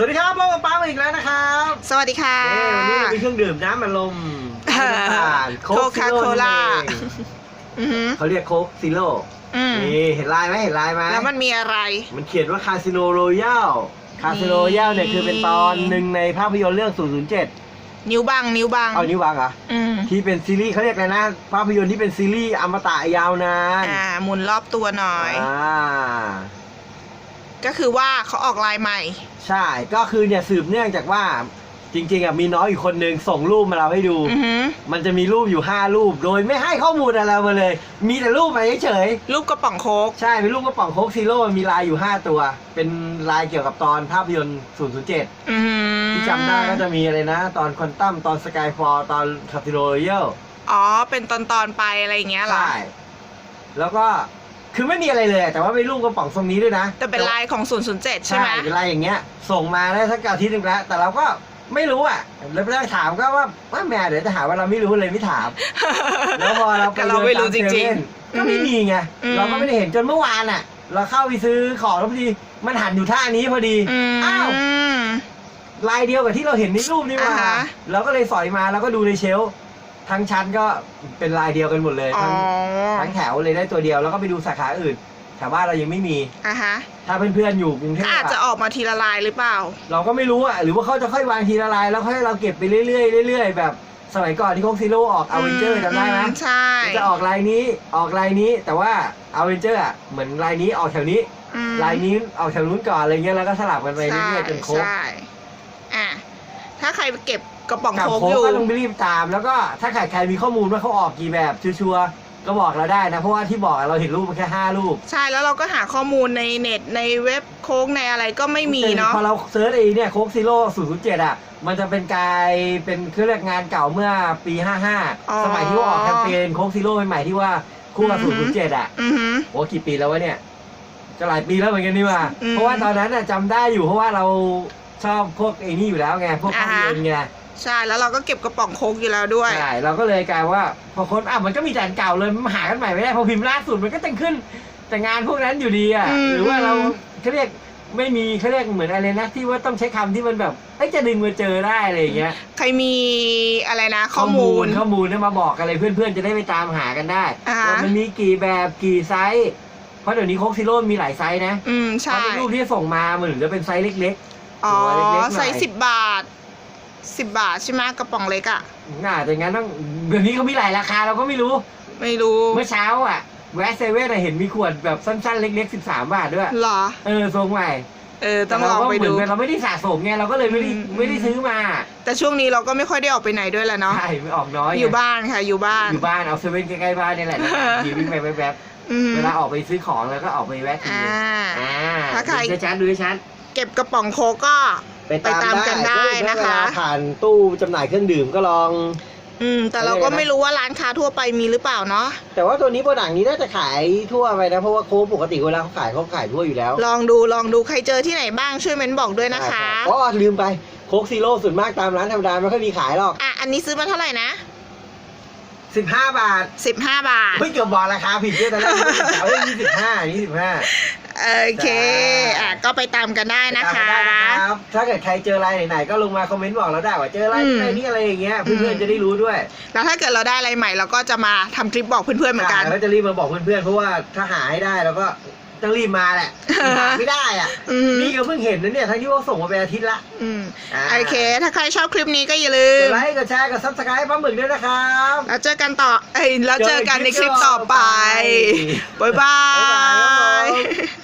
วัสดีครับพ่อกับป้ามาอีกแล้วนะครับสวัสดีค่ะเย้วันนี้เรามีเครื่องดื่มน้ำมันลมเออน้ำตาลโค้กซิโร่ Coca-Cola นั่นเองอือหือเขาเรียกโค้กซิโร่อืมนี่เห็นลายไหมเห็นลายไหมแล้วมันมีอะไร มันเขียนว่าคาสิโนโรยัลคาสิโนโรยัลเนี่ยคือเป็นตอนหนึ่งในภาพยนตร์เรื่อง 007 นิ้วบังนิ้วบังเอานิ้ววางเหรอะอืมที่เป็นซีรีส์เขาเรียกอะไรนะ ภาพยนตร์ที่เป็นซีรีส์อมตะยาวนานอ่าหมุนรอบตัวหน่อยอ่า ก็คือว่าเขาออกลายใหม่ ใช่ ก็คือเนี่ยสืบเนื่องจากว่าจริงๆอะมีน้องอีกคนนึงส่งรูปมาเราให้ดู อือหือ มันจะมีรูปอยู่ 5 รูป โดยไม่ให้ข้อมูลอะไรมาเลย มีแต่รูปมาเฉยรูปกระป๋องโค้ก ๆใช่เป็นรูปกระป๋องโค้กซีโร่มันมีลายอยู่ 5 ตัว เป็นลายเกี่ยวกับตอนภาพยนตร์ 007 อือหือที่จำได้ก็จะมีอะไรนะ ตอนควอนตัมตอนสกายฟอร์ตอนคาสิโนโรยัลอ๋อ เป็นตอนตอนๆไปอะไรอย่างเงี้ยเหรอ ใช่ แล้วก็ คือไม่มีอะไรเลยแต่ว่าเป็นรูปกระป๋องทรงนี้ด้วยนะแต่เป็นลายของ 007 ใช่ไหม เป็นลายอย่างเงี้ย ส่งมาได้สักอาทิตย์หนึงแล้ว แต่เราก็ไม่รู้อะแล้วไปถามก็ว่าว่าแม่เดี๋ยวจะหาว่าเราไม่รู้เลยไม่ถาม แล้วพอเราไปก็เราไม่รู้จริงเดินตามเซเว่นก็ไม่มีไง อืม เราก็ไม่ได้เห็นจนเมื่อวานอะ เราเข้าไปซื้อของแล้วพอดี มันหันอยู่ท่านี้พอดีๆอืมอ้าว ลายเดียวกับที่เราเห็นในรูปนี่ว่าอ่าฮะ เราก็เลยสอยมาแล้วก็ดูในเชลฟ์ ทั้งชั้นก็เป็นลายเดียวกันหมดเลยอ๋อทั้งทั้งแถวเลยได้ตัวเดียวแล้วก็ไปดูสาขาอื่นแถวบ้านเรายังไม่มี อะฮะถ้าเพื่อนๆอยู่กรุงเทพก็อาจจะอะออกมาทีละลายหรือเปล่า เราก็ไม่รู้อะหรือว่าเขาจะค่อยวางทีละลายแล้วค่อยให้เราเก็บไปเรื่อยๆเรื่อยๆแบบสมัยก่อนที่โคกซีโร่ออกอเวนเจอร์จำได้ไหมอืใช่จะออกลายนี้ออกลายนี้แต่ว่าอเวนเจอร์อะเหมือนลายนี้ออกแถวนี้ อืมลายนี้ออกแถวนู้นก่อนอะไรเงี้ยแล้วก็สลับกันไปเรื่อยๆจนครบ ใช่อะถ้าใครเก็บ กระป๋องกับโค้กโค้อกยู่ ก็ต้องไปรีบตาม แล้วก็ถ้าใครใครมีข้อมูลว่าเขาออกกี่แบบชัวร์ๆก็บอกเราได้นะ เพราะว่าที่บอกอะเราเห็นรูปมาแค่ห้ารูปใช่แล้วเราก็หาข้อมูลในเน็ตในเว็บโค้กในอะไรก็ไม่มีเนาะ พอเราเซิร์ชไอ้เนี่ยโค้กซีโร่ศูนย์เจ็ดอะ มันจะเป็นกลายเป็นเครื่องเรียกงานเก่าเมื่อปีอ๋อ55สมัยที่ว่าออกแคมเปญโค้กซีโร่ใหม่ๆที่ว่าคู่กับอือหือ007อะ อือหือ โอ้กี่ปีแล้ววะเนี่ยก็หลายปีแล้วเหมือนกันนี่ว่า อืมเพราะว่าตอนนั้นน่ะจำได้อยู่เพราะว่าเราชอบพวกไอ้นี่อยู่แล้วไง พวกภาพอ่าฮะยนตร์ไง ใช่แล้วเราก็เก็บกระป๋องโค้กอยู่แล้วด้วย ใช่เราก็เลยกลายว่าพอคนอะมันก็มีแต่อันเก่าเลยมันหากันใหม่ไม่ได้พอพิมพ์ล่าสุดมันก็จะขึ้น แต่งานพวกนั้นอยู่ดีอะอืม หรือว่าเราอืมเขาเรียกไม่มีเขาเรียกเหมือนอะไรนะที่ว่าต้องใช้คำที่มันแบบเอ้ยจะดึงมาเจอได้อะไรอย่างเงี้ยใครมีอะไรนะ ข้อมูล ข้อมูลเนี่ยมาบอกอะไรเพื่อนๆจะได้ไปตามหากันได้อ่า ว่ามันมีกี่แบบกี่ไซส์เพราะเดี๋ยวนี้โคกซิโร่มีหลายไซส์นะอืมเพใช่ราะในรูปที่ส่งมามันเหมือนจะเป็นไซส์เล็ก อ๋อตัวเล็กๆหน่อย ใส่สิบบาท สิบบาทใช่ไหมกระป๋องเล็กอะๆน่าจะงั้นต้องเดี๋ยวนี้เขามีหลายราคาเราก็ไม่รู้ ไม่รู้ เมื่อเช้าอะ แวะเซเว่นอะเห็นมีขวดแบบสั้นๆ เล็กๆ13บาทด้วยเหรอ เออทรงใหม่เออต้องลองไปแต่ดูเราก็เหมือนเราไม่ได้สะสมไงเราก็เลยไม่ได้อืมไม่ได้ซื้อมา แต่ช่วงนี้เราก็ไม่ค่อยได้ออกไปไหนด้วยแหละเนาะใช่ไม่ออกน้อยไงอยู่บ้านค่ะอยู่บ้านอยู่บ้านเอาเซเว่นใกล้ๆบ้านนี่แหละนะขี่วิ่งไปแวบอืมๆเวลาออกไปซื้อของแล้วก็ออกไปแวะทีอ่าอ่าถ้าใครดูชัดๆดูชัดเก็บกระป๋องโค้กก็ ไปตามกันได้นะคะเวลาผ่านตู้จำหน่ายเครื่องดื่มก็ลอง อืม แต่เราก็ไม่รู้ว่าร้านค้าทั่วไปมีหรือเปล่าเนาะแต่ว่าตัวนี้โปรดักต์นี้น่าจะขายทั่วไปนะเพราะว่าโค้กปกติเวลาเขาขายเขาขายทั่วอยู่แล้ว ลองดูลองดูใครเจอที่ไหนบ้างช่วยเม้นบอกด้วยนะคะอ๋อลืมไปโค้กซีโร่ส่วนมากตามร้านธรรมดาไม่ค่อยมีขายหรอกอะอันนี้ซื้อมาเท่าไหร่นะ 15บาทสิบห้าบาทไม่เกือบบอกราคาผิดด้วยตอนแรกเอาเรื่องยี่สิบห้ายี่สิบห้า โอเคจ้าอะ ก็ไปตามกันได้นะคะครับ ถ้าเกิดใครเจออะไรไหนๆก็ลงมาคอมเมนต์บอกเราได้ว่าเจออะไรอืม อะไรนี่อะไรอย่างเงี้ยเพื่อนๆจะได้รู้ด้วยแล้วถ้าเกิดเราได้อะไรใหม่เราก็จะมาทำคลิปบอกเพื่อนๆเหมือนกัน แล้วจะรีบมาบอกเพื่อนๆเพราะว่าถ้าหาให้ได้เราก็ ต้องรีบมาแหละหาไม่ได้อะอืม นี่ก็เพิ่งเห็นนะเนี่ยทั้งที่ว่าส่งมาเป็นอาทิตย์ละ อืมอ่า โอเค ถ้าใครชอบคลิปนี้ก็อย่าลืกม ดไลค์กดแชร์กดซับสไครต์ปลาหมึกด้วยนะครับ แล้วเจอกันต่อ เอ้ย แล้วเจอกันในคลิปต่อไปบ๊ายบาบ๊ายบายย